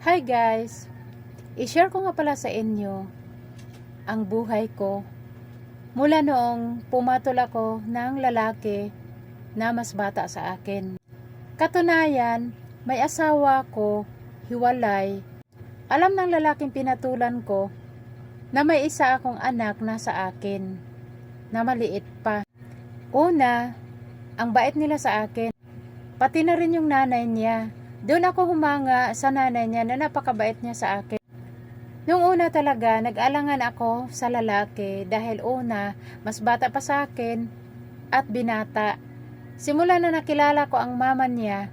Hi guys! I-share ko nga pala sa inyo ang buhay ko mula noong pumatol ako ng lalaki na mas bata sa akin. Katunayan, may asawa ko, hiwalay. Alam ng lalaking pinatulan ko na may isa akong anak na sa akin na maliit pa. Una, ang bait nila sa akin. Pati na rin yung nanay niya. Doon ako humanga sa nanay niya na napakabait niya sa akin. Nung una talaga, nag-alangan ako sa lalaki dahil una, mas bata pa sa akin at binata. Simula na nakilala ko ang mama niya,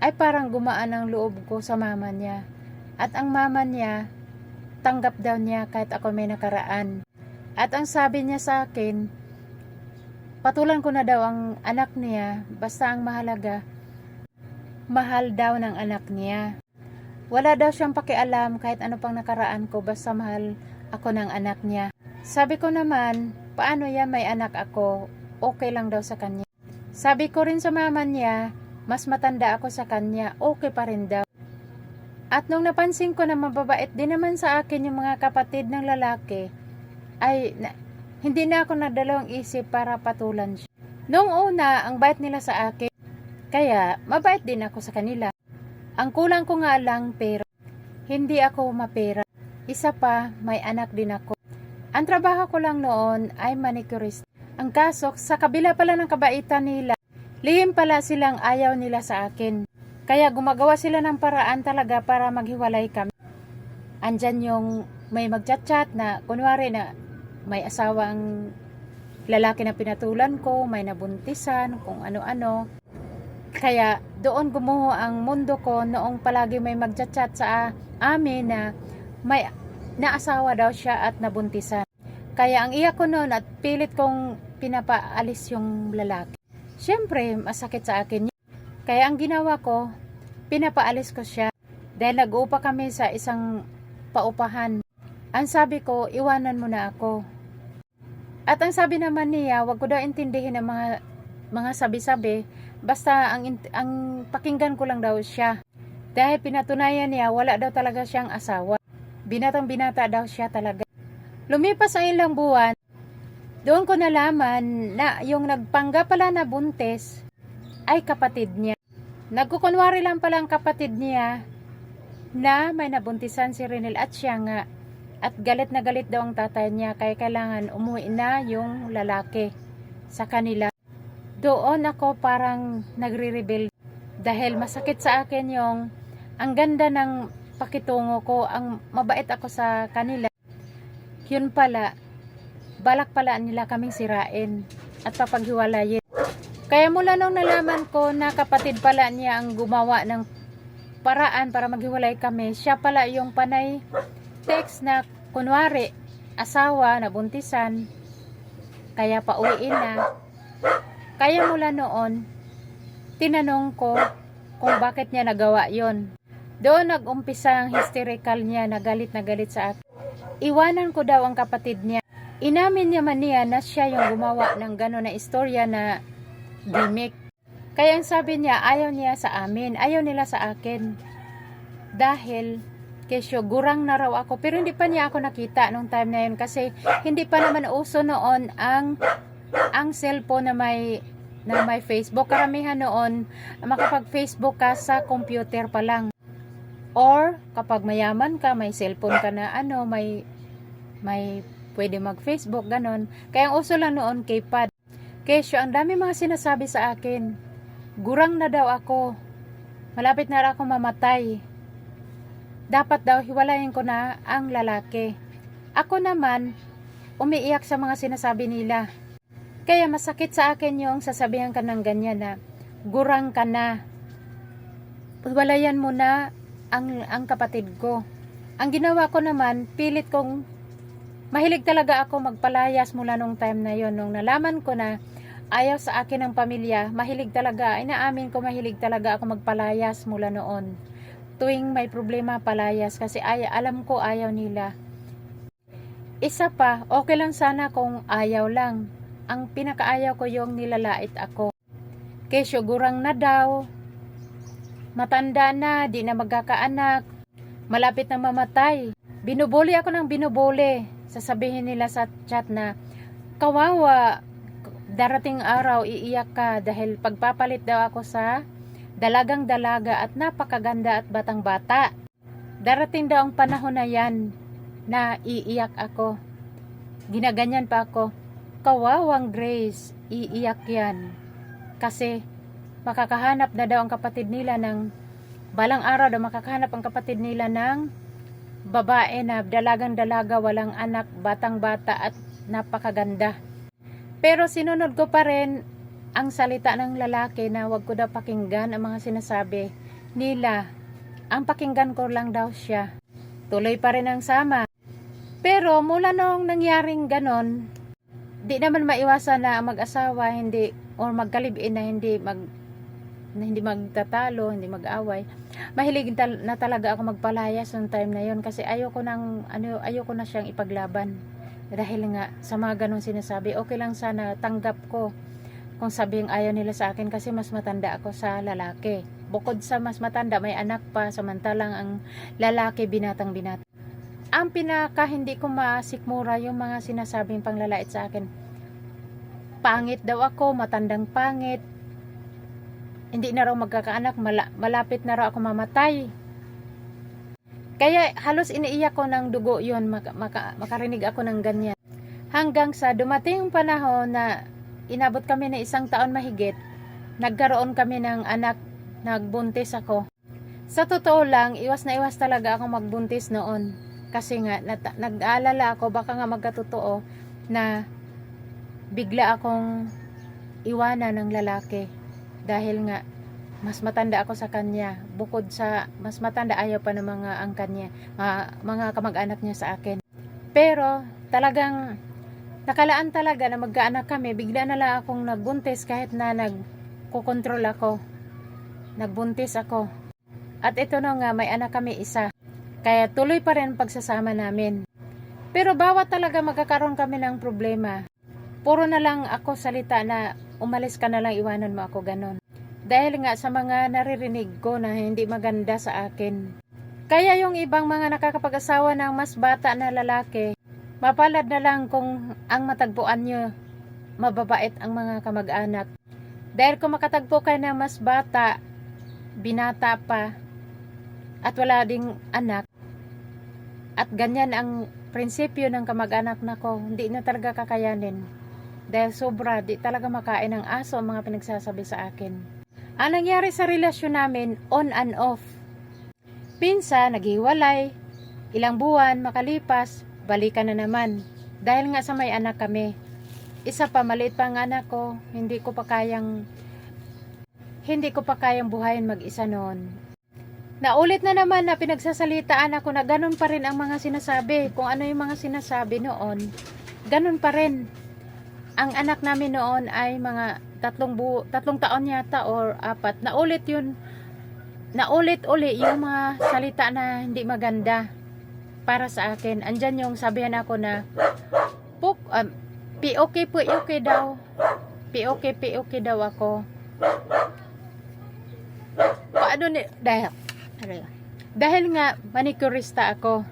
ay parang gumaan ang loob ko sa mama niya. At ang mama niya, tanggap daw niya kahit ako may nakaraan. At ang sabi niya sa akin, patulan ko na daw ang anak niya, basta ang mahalaga, mahal daw ng anak niya. Wala daw siyang pakialam kahit ano pang nakaraan ko basta mahal ako ng anak niya. Sabi ko naman, paano yan may anak ako, okay lang daw sa kanya. Sabi ko rin sa mama niya, mas matanda ako sa kanya, okay pa rin daw. At nung napansin ko na mababait din naman sa akin yung mga kapatid ng lalaki, ay na, hindi na ako nadalawang isip para patulan siya. Nung una, ang bait nila sa akin, kaya mabait din ako sa kanila. Ang kulang ko nga lang pera. Hindi ako mapera. Isa pa, may anak din ako. Ang trabaho ko lang noon ay manicurist. Ang kaso, sa kabila pala ng kabaitan nila, lihim pala silang ayaw nila sa akin. Kaya gumagawa sila ng paraan talaga para maghiwalay kami. Andyan yung may magchat-chat na kunwari na may asawang lalaki na pinatulan ko, may nabuntisan, kung ano-ano. Kaya doon gumuho ang mundo ko noong palagi may magchat-chat sa amin na may naasawa daw siya at nabuntisan. Kaya ang iyak ko noon at pilit kong pinapaalis yung lalaki. Siyempre, masakit sa akin yun. Kaya ang ginawa ko, pinapaalis ko siya. Dahil nag-upa kami sa isang paupahan. Ang sabi ko, iwanan mo na ako. At ang sabi naman niya, wag ko daw intindihin ang mga mga sabi-sabi, basta ang ang pakinggan ko lang daw siya. Dahil pinatunayan niya, wala daw talaga siyang asawa. Binatang binata daw siya talaga. Lumipas ang ilang buwan, doon ko nalaman na yung nagpangga pala na buntes ay kapatid niya. Nagkukunwari lang pala ang kapatid niya na may nabuntisan si Renel at siya nga. At galit na galit daw ang tatay niya kaya kailangan umuwi na yung lalaki sa kanila. Doon ako parang nagre-rebel dahil masakit sa akin yung ang ganda ng pakitungo ko, ang mabait ako sa kanila. Yun pala, balak pala nila kaming sirain at papaghiwalayin. Kaya mula nung nalaman ko na kapatid pala niya ang gumawa ng paraan para maghiwalay kami, siya pala yung panay text na kunwari asawa na buntisan kaya pauwiin na kaya mula noon tinanong ko kung bakit niya nagawa yon doon nag-umpisa ang hysterical niya na galit na galit sa akin. Iwanan ko daw ang kapatid niya. Inamin niya man niya na siya yung gumawa ng gano'n na istorya na gimmick. Kaya ang sabi niya ayaw niya sa amin ayaw nila sa akin. Dahil kesyo gurang na raw ako. Pero hindi pa niya ako nakita nung time na yun kasi hindi pa naman uso noon ang ang cellphone na may na may Facebook. Karamihan noon makapag Facebook ka sa computer pa lang. Or kapag mayaman ka may cellphone ka na ano may may pwede mag Facebook ganon. Kaya ang uso lang noon keypad kesyo ang dami mga sinasabi sa akin gurang na daw ako. Malapit na ako mamatay. Dapat daw hiwalayin ko na ang lalaki. Ako naman, umiiyak sa mga sinasabi nila. Kaya masakit sa akin yung sasabihan ka ng ganyan na, gurang ka na. Hiwalayan mo na ang, ang kapatid ko. Ang ginawa ko naman, pilit kong, mahilig talaga ako magpalayas mula nung time na yon Nung nalaman ko na, ayaw sa akin ng pamilya, mahilig talaga, inaamin ko mahilig talaga ako magpalayas mula noon tuwing may problema palayas kasi ay, alam ko ayaw nila. Isa pa, okay lang sana kung ayaw lang. Ang pinakaayaw ko yung nilalait ako. Kesyo gurang na daw, matanda na, di na magkakaanak. malapit na mamatay. Binubuli ako ng binubuli. Sasabihin nila sa chat na, kawawa, darating araw iiyak ka dahil pagpapalit daw ako sa dalagang dalaga at napakaganda at batang bata. Darating daw ang panahon na yan na iiyak ako. Ginaganyan pa ako, kawawang Grace, iiyak yan. Kasi makakahanap na daw ang kapatid nila ng balang araw daw makakahanap ang kapatid nila ng babae na dalagang dalaga, walang anak, batang bata at napakaganda. Pero sinunod ko pa rin ang salita ng lalaki na wag ko daw pakinggan ang mga sinasabi nila. Ang pakinggan ko lang daw siya. Tuloy pa rin ang sama. Pero mula nung nangyaring ganon, di naman maiwasan na mag-asawa hindi or magkalibin na hindi mag na hindi magtatalo, hindi mag-away. Mahilig na talaga ako magpalayas noong time na yon kasi ayoko nang ano ayoko na siyang ipaglaban. Dahil nga sa mga ganong sinasabi, okay lang sana tanggap ko kung sabing ayaw nila sa akin kasi mas matanda ako sa lalaki. Bukod sa mas matanda, may anak pa, samantalang ang lalaki binatang binata. Ang pinaka hindi ko masikmura yung mga sinasabing panglalait sa akin. Pangit daw ako, matandang pangit. Hindi na raw magkakaanak, mala- malapit na raw ako mamatay. Kaya halos iniiyak ko ng dugo yon maka, maka- makarinig ako ng ganyan. Hanggang sa dumating yung panahon na inabot kami na isang taon mahigit, nagkaroon kami ng anak, nagbuntis ako. Sa totoo lang, iwas na iwas talaga ako magbuntis noon. Kasi nga, nag-aalala ako, baka nga magkatotoo, na bigla akong iwanan ng lalaki. Dahil nga, mas matanda ako sa kanya. Bukod sa mas matanda, ayaw pa ng mga angkan niya, mga, mga kamag-anak niya sa akin. Pero, talagang, nakalaan talaga na magkaanak kami, bigla na lang akong nagbuntis kahit na nagkukontrol ako. Nagbuntis ako. At ito na nga, may anak kami isa. Kaya tuloy pa rin pagsasama namin. Pero bawat talaga magkakaroon kami ng problema, puro na lang ako salita na umalis ka na lang, iwanan mo ako ganon. Dahil nga sa mga naririnig ko na hindi maganda sa akin. Kaya yung ibang mga nakakapag-asawa ng mas bata na lalaki, mapalad na lang kung ang matagpuan nyo, mababait ang mga kamag-anak. Dahil kung makatagpo kayo ng mas bata, binata pa, at wala ding anak, at ganyan ang prinsipyo ng kamag-anak na ko, hindi na talaga kakayanin. Dahil sobra, di talaga makain ng aso ang mga pinagsasabi sa akin. Ang nangyari sa relasyon namin, on and off. Pinsa, naghiwalay. Ilang buwan, makalipas, balikan na naman. Dahil nga sa may anak kami. Isa pa, maliit pa ang anak ko. Hindi ko pa kayang, hindi ko pa kayang buhayin mag-isa noon. Naulit na naman na pinagsasalitaan ako na ganun pa rin ang mga sinasabi. Kung ano yung mga sinasabi noon, ganun pa rin. Ang anak namin noon ay mga tatlong, bu tatlong taon yata or apat. Naulit yun. Naulit uli yung mga salita na hindi maganda para sa akin. Andyan yung sabihan ako na puk, um, POK po, okay daw. POK, POK daw ako. Paano ni, dahil, yun? dahil nga manicurista ako.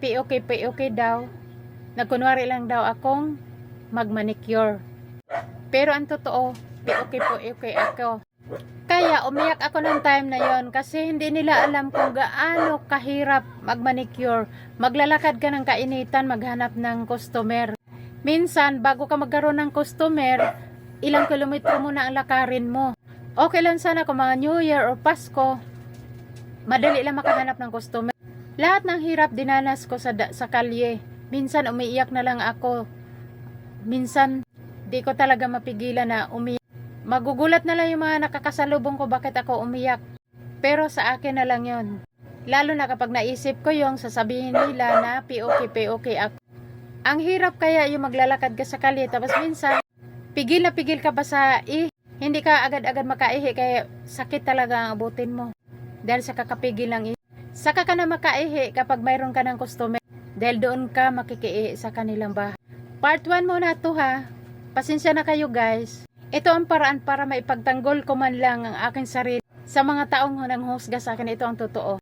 POK, POK daw. Nagkunwari lang daw akong magmanicure. Pero ang totoo, POK, POK ako. Kaya umiyak ako ng time na yon kasi hindi nila alam kung gaano kahirap magmanicure. Maglalakad ka ng kainitan, maghanap ng customer. Minsan, bago ka magkaroon ng customer, ilang kilometro mo na ang lakarin mo. Okay lang sana kung mga New Year or Pasko, madali lang makahanap ng customer. Lahat ng hirap dinanas ko sa, sa kalye. Minsan umiiyak na lang ako. Minsan, di ko talaga mapigilan na umiyak. Magugulat na lang yung mga nakakasalubong ko bakit ako umiyak. Pero sa akin na lang yon. Lalo na kapag naisip ko yung sasabihin nila na POK, POK ako. Ang hirap kaya yung maglalakad ka sa kalye tapos minsan pigil na pigil ka pa sa eh, hindi ka agad-agad makaihi kaya sakit talaga ang abutin mo. Dahil sa kakapigil lang eh. Saka ka na makaihi kapag mayroon ka ng customer. Dahil doon ka makikiihi sa kanilang bahay. Part 1 muna to ha. Pasensya na kayo guys. Ito ang paraan para maipagtanggol ko man lang ang aking sarili. Sa mga taong nang husga sa akin, ito ang totoo.